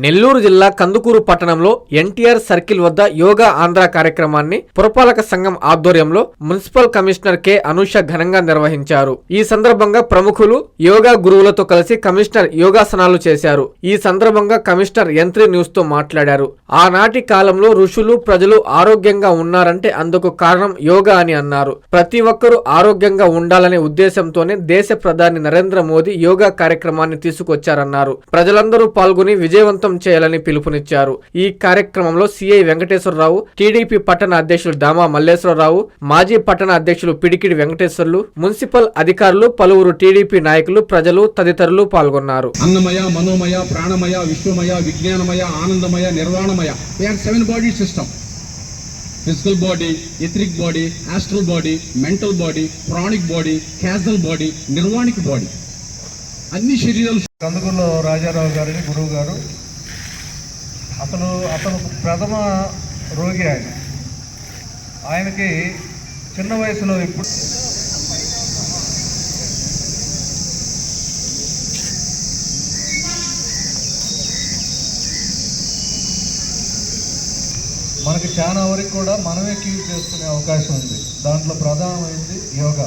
నెల్లూరు జిల్లా కందుకూరు పట్టణంలో ఎన్టీఆర్ సర్కిల్ వద్ద యోగా ఆంధ్ర కార్యక్రమాన్ని పురపాలక సంఘం ఆధ్వర్యంలో మున్సిపల్ కమిషనర్ కె. అనూష ఘనంగా నిర్వహించారు. ఈ సందర్భంగా ప్రముఖులు యోగా గురువులతో కలిసి కమిషనర్ యోగాసనాలు చేశారు. ఈ సందర్భంగా కమిషనర్ యంత్రి న్యూస్తో మాట్లాడారు. ఆనాటి కాలంలో ఋషులు ప్రజలు ఆరోగ్యంగా ఉన్నారంటే అందుకు కారణం యోగా అని అన్నారు. ప్రతి ఒక్కరూ ఆరోగ్యంగా ఉండాలనే ఉద్దేశంతోనే దేశ ప్రధాని నరేంద్ర మోదీ యోగా కార్యక్రమాన్ని తీసుకొచ్చారన్నారు. ప్రజలందరూ పాల్గొని విజయవంతం చేయాలని పిలుపునిచ్చారు. ఈ కార్యక్రమంలో సిఐ వెంకటేశ్వరరావు టీడీపీ పట్టణ అధ్యక్షులు దామా మల్లేశ్వరరావు మాజీ పట్టణ అధ్యక్షులు పిడికిడి వెంకటేశ్వర్లు మున్సిపల్ అధికారులు పలువురు టీడీపీ నాయకులు ప్రజలు తదితరులు పాల్గొన్నారు. అన్నమయ మనోమయ ప్రాణమయ విశ్వమయ విజ్ఞానమయ ఆనందమయ నిర్వాణమయ seven body system physical body etheric body astral body mental body pranic body causal body nirvanic body అన్ని శరీరాలు కందుకూరులో రాజారావు గారిని గురువు గారు అతను అతను ప్రథమ రోగి ఆయన. ఆయనకి చిన్న వయసులో ఇప్పుడు మనకి చాలా వరకు కూడా మనమే క్యూర్ చేసుకునే అవకాశం ఉంది. దాంట్లో ప్రధానమైంది yoga.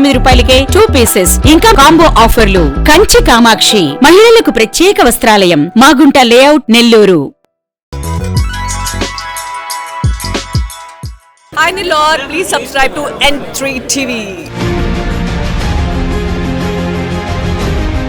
తొమ్మిది రూపాయలకే టూ పీసెస్ ఇంకా కాంబో ఆఫర్లు కంచి కామాక్షి మహిళలకు ప్రత్యేక వస్త్రాలయం Magunta layout Nellore. Hi Nilor, please subscribe to N3 TV.